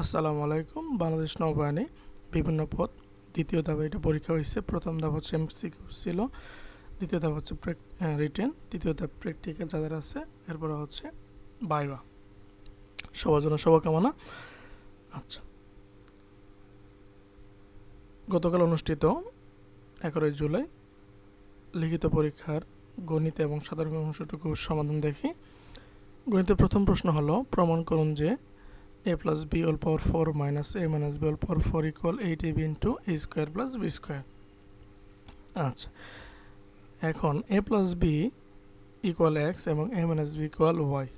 আসসালামু আলাইকুম। বাংলাদেশ নৌবাহিনী বিভিন্ন পদ, দ্বিতীয় ধাপে এটা পরীক্ষা হয়েছে। প্রথম ধাপ হচ্ছে এমসিকিউ ছিল, দ্বিতীয় ধাপ হচ্ছে রিটেন, তৃতীয় ধাপ প্র্যাকটিক্যাল যাদের আছে, এরপর হচ্ছে বাইবা। সবার জন্য শুভকামনা। আচ্ছা। গতকাল অনুষ্ঠিত এগারোই জুলাই লিখিত পরীক্ষার গণিত এবং সাধারণ অংশটুকু সমাধান দেখি। গণিতের প্রথম প্রশ্ন হলো, প্রমাণ করুন যে B all power four minus A minus B all power four equal eight A B into A square plus B square আচ্ছা এখন A plus B equal X এবং A minus B equal Y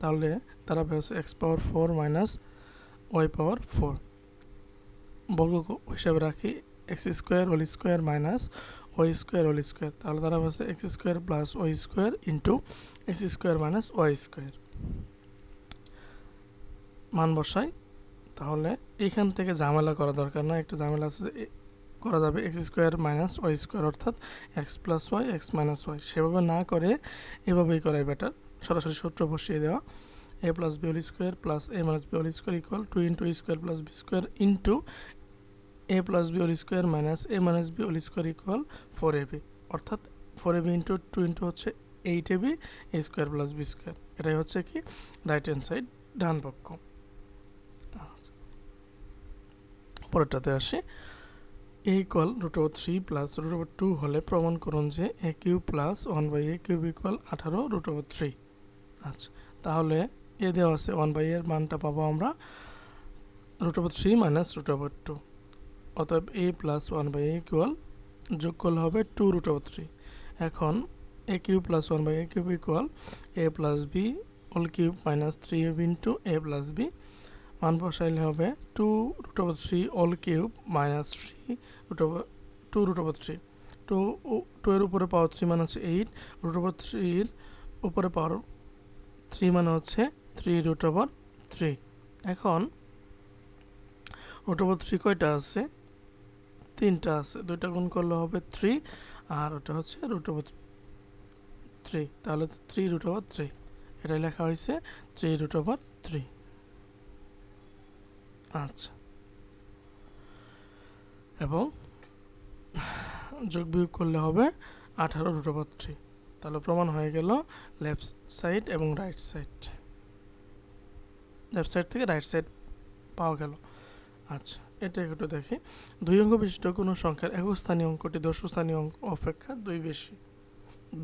তাহলে তারা হচ্ছে X power four minus Y power four বর্গ হিসাবে রাখি X square whole square minus Y square whole square তাহলে তারা হচ্ছে X square plus Y square into X square minus Y square মান বসাই, তাহলে এখান থেকে ঝামেলা করা দরকার না একটা ঝামেলা আছে যে করা যাবে X square minus Y square অর্থাৎ X plus Y, X minus Y. সেভাবে না করে এভাবেই করাই বেটার। সরাসরি সূত্র বসিয়ে দেওয়া। A plus B square plus A minus B square equal two into square plus B square into A plus B square minus A minus B square equal four A B. অর্থাৎ four A B into two into হচ্ছে eight A B, A square plus B square. এটাই হচ্ছে কি? Right hand side ডান পক্ষ আচ্ছা। পরেরটাতে আসি। A equal root over three plus root over two হলে প্রমাণ করুন যে A cube plus one by A cube equal আঠারো রুট ওভার থ্রি আচ্ছা তাহলে এ দেওয়া আছে ওয়ান বাই এর মানটা পাবো আমরা root over three minus root over two অতএব A plus one by A equal যোগ করলে হবে টু রুট ওভার থ্রি এখন A cube plus one by A cube equal A plus B all cube minus three into A plus B মান বসাইলে হবে two root over three all cube minus three root over, two root over three. Two two এর উপরে পাওয়ার three মানে হচ্ছে eight, root over থ্রির উপরে পাওয়ার three মানে হচ্ছে থ্রি রুট ওভার থ্রি। এখন রুট ওভার থ্রি কয়টা আছে? তিনটা আছে, দুইটা গুণ করলে হবে থ্রি, আর ওটা হচ্ছে রুট ওভার থ্রি। তাহলে থ্রি রুট ওভার থ্রি, এটাই লেখা হয়েছে থ্রি রুট ওভার থ্রি। আচ্ছা। এবং যোগ বিয়োগ করলে হবে আঠারো রুট ওভার থ্রি তাহলে প্রমাণ হয়ে গেল লেফট সাইড এবং রাইট সাইড লেফট সাইড থেকে রাইট সাইড পাওয়া গেল। আচ্ছা এটা একটু দেখি। দুই অঙ্ক বিশিষ্ট, কোনো সংখ্যার একক স্থানীয় অঙ্কটি দশ স্থানীয় অঙ্ক অপেক্ষা দুই বেশি।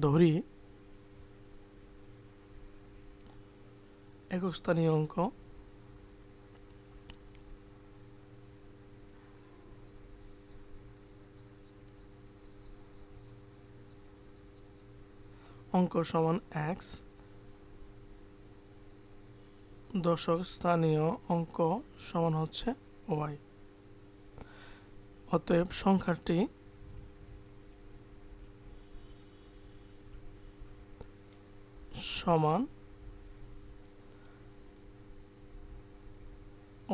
ধরি। একক স্থানীয় অঙ্ক অঙ্ক সমান এক্স দশক স্থানীয় অঙ্ক সমান হচ্ছে ওয়াই অতএব সংখ্যাটি সমান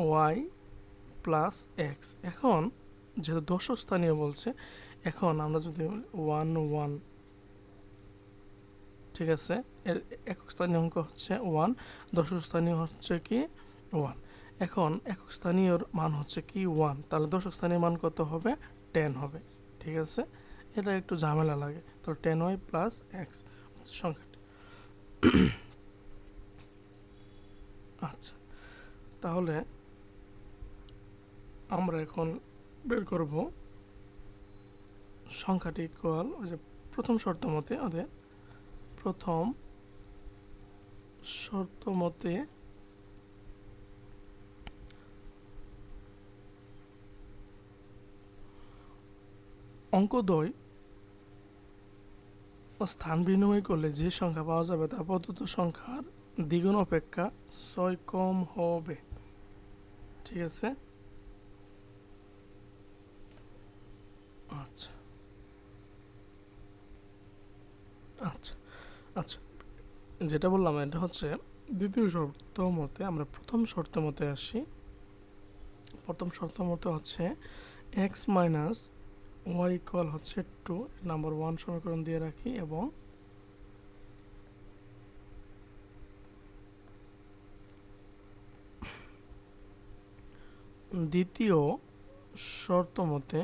ওয়াই প্লাস এক্স এখন যেহেতু দশক স্থানীয় বলছে, এখন আমরা যদি ওয়ান ওয়ান ঠিক আছে? এর একক স্থানীয় অঙ্ক হচ্ছে ওয়ান দশক স্থানীয় হচ্ছে কি? ওয়ান এখন একক স্থানীয়র মান হচ্ছে কি? ওয়ান তাহলে দশক স্থানীয় মান কত হবে? টেন হবে, ঠিক আছে? এটা একটু ঝামেলা লাগে। তো টেন ওয়াই প্লাস এক্স হচ্ছে সংখ্যাটি। আচ্ছা তাহলে আমরা এখন বের করব সংখ্যাটি ইকুয়াল ওই যে প্রথম শর্ত মতে ওদের প্রথম শর্ত মতে অঙ্ক দই ও স্থান বিনিময় করলে যে সংখ্যা পাওয়া যাবে তা প্রদত্ত সংখ্যার দ্বিগুণ অপেক্ষা ছয় কম হবে। ঠিক আছে? আচ্ছা। আচ্ছা। আচ্ছা যেটা বললাম এটা হচ্ছে দ্বিতীয় শর্ত মতে আমরা প্রথম শর্ত মতে আসি। প্রথম শর্ত মতে হচ্ছে এক্স মাইনাস ওয়াই ইকুয়াল হচ্ছে টু নাম্বার ওয়ান সমীকরণ দিয়ে রাখি এবং দ্বিতীয় শর্ত মতে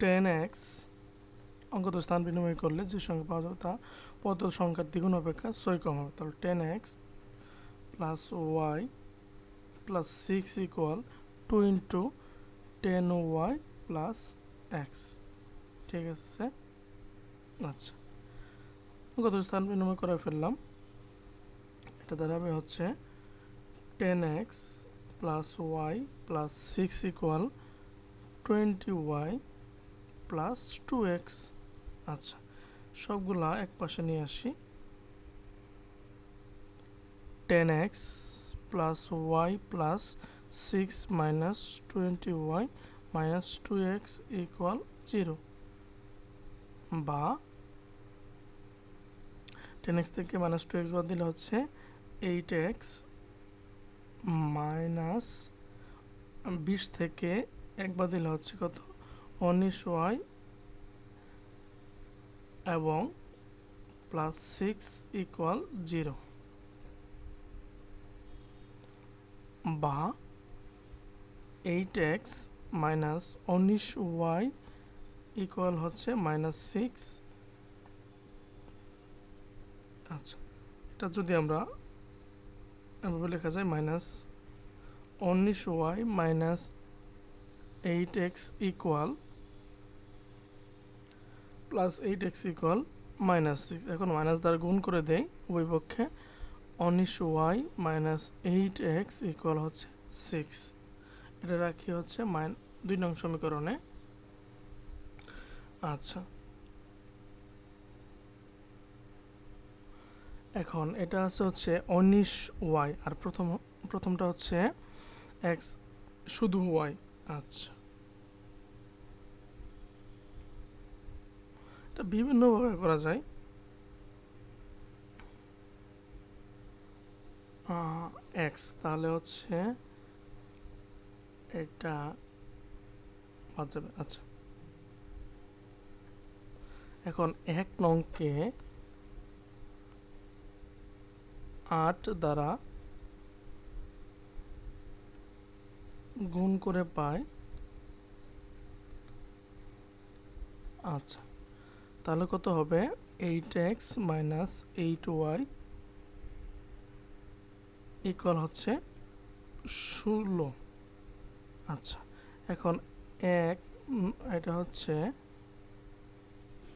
টেন এক্স অঙ্কত স্থান বিনিময় করলে যে সংখ্যা পাওয়া যাবে তা পদ সংখ্যার দ্বিগুণ অপেক্ষা ছয় কম হবে। তাহলে ten X plus Y plus six equal two into ten Y plus X ঠিক আছে? আচ্ছা। কত স্থান বিনিময় করে ফেললাম। এটা দাঁড়াবে হচ্ছে ten X plus Y plus six equal twenty Y plus two X আচ্ছা সবগুলা এক পাশে নিয়ে আসি। Ten X plus Y plus six minus twenty Y minus two X equal zero বা টেন এক্স থেকে মাইনাস টু এক্স বাদ দিলে হচ্ছে এইট এক্স মাইনাস বিশ থেকে এক বাদ দিলে হচ্ছে কত? উনিশ ওয়াই এবং প্লাস সিক্স ইকুয়াল জিরো বা এইট এক্স মাইনাস উনিশ ওয়াই ইকুয়াল হচ্ছে মাইনাস সিক্স আচ্ছা এটা যদি আমরা এভাবে লেখা যায় মাইনাস উনিশ Y minus eight X equal plus eight X equal minus six এখন মাইনাস দ্বারা গুণ করে দেই উভয় উনিশ Y minus eight X equal হচ্ছে সিক্স এটা রাখি হচ্ছে মাইন দুই নং সমীকরণে। আচ্ছা। এখন এটা আছে হচ্ছে উনিশ ওয়াই আর প্রথম প্রথমটা হচ্ছে এক্স শুধু ওয়াই আচ্ছা। এটা বিভিন্নভাবে করা যায়। এক্স তাহলে হচ্ছে এটা বাদ যাবে আচ্ছা। এখন এক নংকে আট দ্বারা গুণ করে পায় আচ্ছা। তাহলে কত হবে? Eight X minus eight Y equal হচ্ছে ষোলো। আচ্ছা এখন এক এটা হচ্ছে,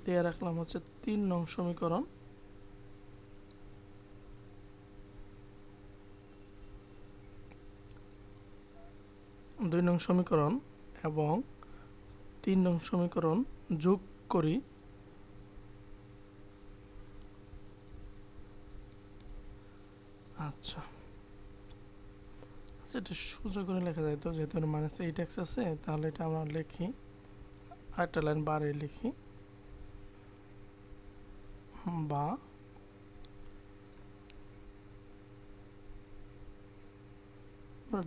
দিয়ে রাখলাম হচ্ছে তিন নং সমীকরণ। দুই নং সমীকরণ এবং তিন নং সমীকরণ যোগ করি। আচ্ছা। আচ্ছা এটা সোজা করে লেখা যায় তো, যেহেতু মাইনাস এইট এক্স আছে, তাহলে এটা আমরা লিখি লাইন বারে লিখি। বা।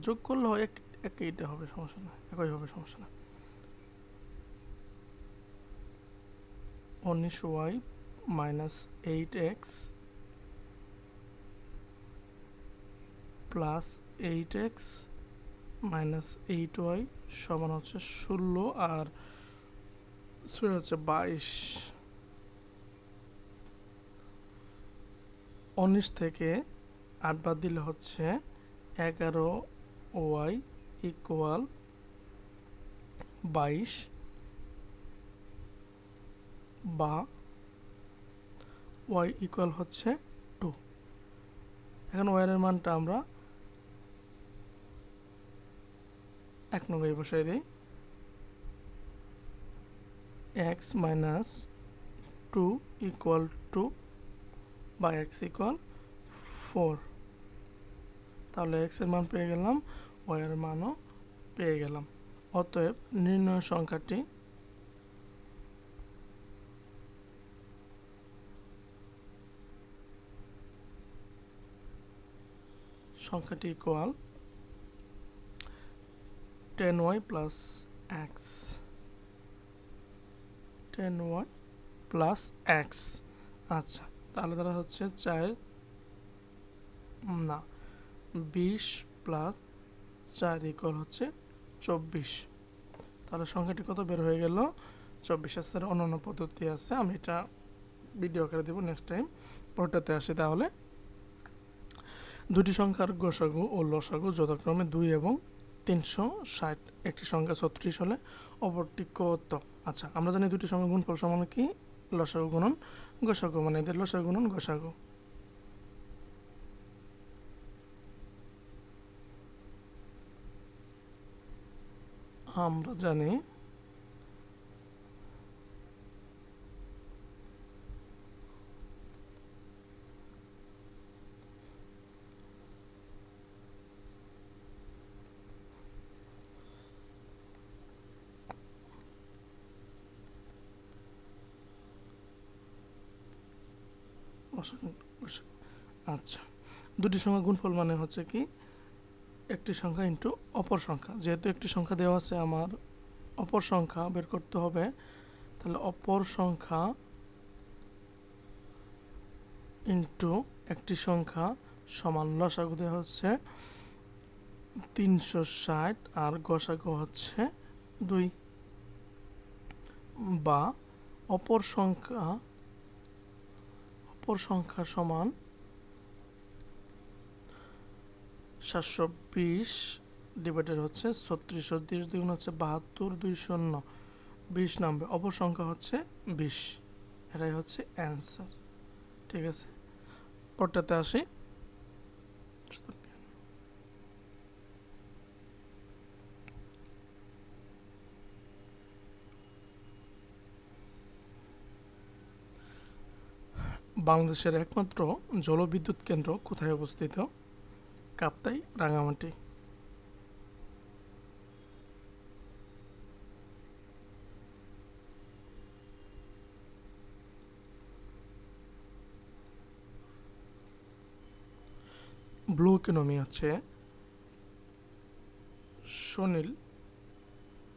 যোগ করলে হয় এক একইটা হবে, সমস্যা না একই হবে, সমস্যা না উনিশ Y minus eight X plus eight X minus eight Y সমান হচ্ছে ষোলো আর ছয় হচ্ছে বাইশ। উনিশ থেকে আট বাদ দিলে হচ্ছে এগারো ওয়াই ইকুয়াল বাইশ বা ওয়াই ইকুয়াল হচ্ছে টু এখন ওয়াইয়ের মানটা আমরা এক নম্বরে বসাই দিই X minus two equal two বা এক্স ইকুয়াল ফোর তাহলে এক্সের মান পেয়ে গেলাম ওয়াই এর মানও পেয়ে গেলাম। অতএব নির্ণয় সংখ্যাটি সংখ্যাটি equal ten Y plus X ten Y plus X আচ্ছা তাহলে তারা হচ্ছে চার, না, বিশ প্লাস চার ইকুয়াল হচ্ছে চব্বিশ। তাহলে সংখ্যাটি কত বের হয়ে গেল? চব্বিশ আছে অন্যান্য পদ্ধতি আছে, আমি এটা ভিডিও আকারে দেবো নেক্সট টাইম পরটাতে আসি তাহলে। দুটি সংখ্যার গসাগু ও লসাগু যথাক্রমে দুই এবং তিনশো ষাট, একটি সংখ্যা ছত্রিশ হলে অপরটি কত? আচ্ছা আমরা জানি দুটি সংখ্যা গুণফল সমান কি? লসাগু গুণন গোসাগু মানে এদের লসাগু গুণন গোসাগু আমরা জানি আচ্ছা। দুটি সংখ্যা গুণফল মানে হচ্ছে কি, একটি সংখ্যা ইন্টু অপর সংখ্যা। যেহেতু একটি সংখ্যা দেওয়া আছে, আমার অপর সংখ্যা বের করতে হবে। তাহলে অপর সংখ্যা ইন্টু একটি সংখ্যা সমান লসাগু দেওয়া হচ্ছে তিনশো ষাট আর গসাগু হচ্ছে দুই। বা অপর সংখ্যা অপর সংখ্যা সমান সাতশো বিশ ডিভাইডেড হচ্ছে ছত্রিশ ছত্রিশ দুগুণ হচ্ছে বাহাত্তর দুই শূন্য বিশ নামবে অপর সংখ্যা হচ্ছে বিশ। এটাই হচ্ছে অ্যান্সার ঠিক আছে? পরটাতে আসি। বাংলাদেশের একমাত্র জলবিদ্যুৎ কেন্দ্র কোথায় অবস্থিত? কাপ্তাই রাঙামাটি ব্লু ইকোনমি হচ্ছে সুনীল,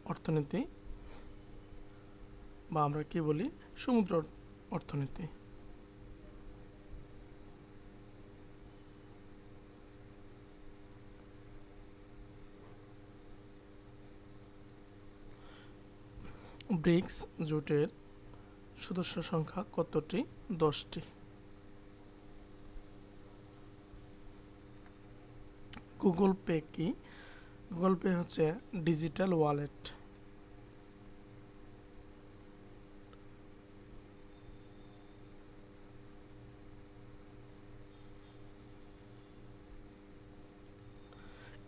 অর্থনীতি। বা আমরা কি বলি? সমুদ্র অর্থনীতি। ব্রিক্স জোটের সদস্য সংখ্যা কতটি? দশটি। গুগল পে কি? গুগল পে হচ্ছে digital wallet.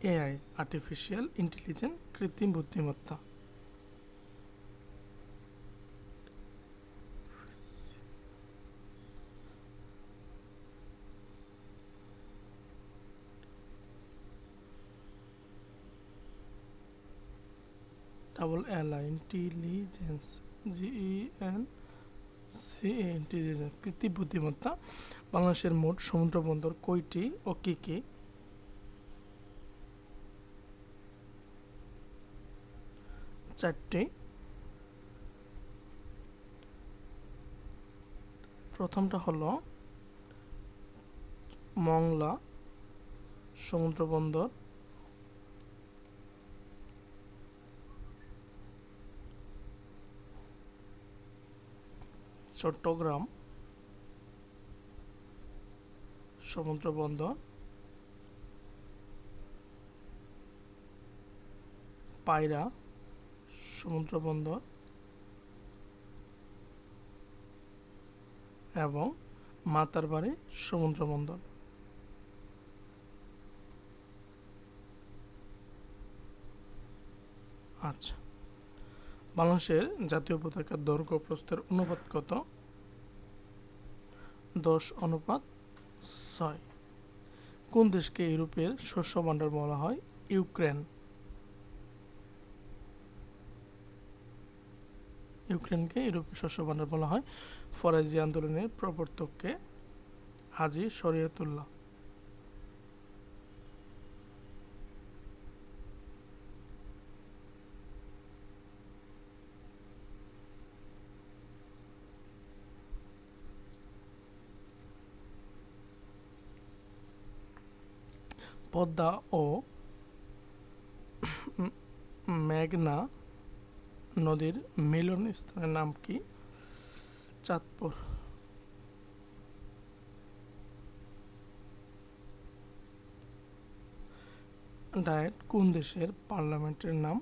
AI artificial intelligence কৃত্রিম বুদ্ধিমত্তা। Double L I intelligence GE N C intelligence কৃত্রিম বুদ্ধিমত্তা, বাংলাদেশের মোট সমুদ্র বন্দর কয়টি ও কী কী? চারটি। প্রথমটা হলো মংলা সমুদ্র বন্দর চট্টগ্রাম, সমুদ্র বন্দর, পায়রা, সমুদ্র বন্দর এবং মাতারবাড়ি সমুদ্র বন্দর। আচ্ছা বাংলাদেশের জাতীয় পতাকার দৈর্ঘ্য প্রস্থের অনুপাত কত? দশ অনুপাত ছয়। কোন দেশকে ইউরোপের শস্য ভাণ্ডার বলা হয়? ইউক্রেন। ইউক্রেনকে ইউরোপীয় শস্য ভাণ্ডার বলা হয়। ফরাজি আন্দোলনের প্রবর্তককে হাজি শরিয়তুল্লাহ। পদ্মা ও মেঘনা নদীর মিলন স্থানের নাম কি? চাঁদপুর। ডায়েট কোন দেশের পার্লামেন্টের নাম?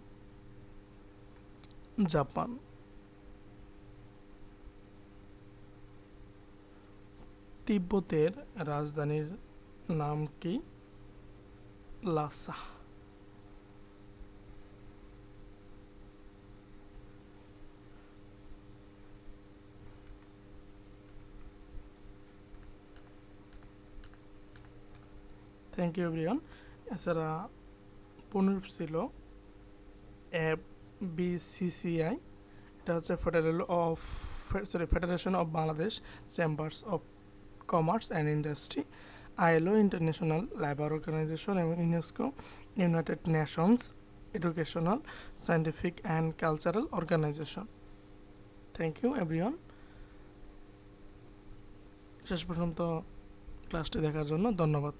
জাপান। তিব্বতের রাজধানীর নাম কি? লাসা থ্যাংক ইউ এভরিওয়ান এছাড়া পুনরূপ ছিল এফ বিসিসিআই এটা হচ্ছে federal of sorry federation of Bangladesh chambers of commerce and industry ILO, international labour organisation এবং UNESCO, United Nations educational scientific and cultural organisation. Thank you everyone শেষ পর্যন্ত ক্লাসটি দেখার জন্য ধন্যবাদ।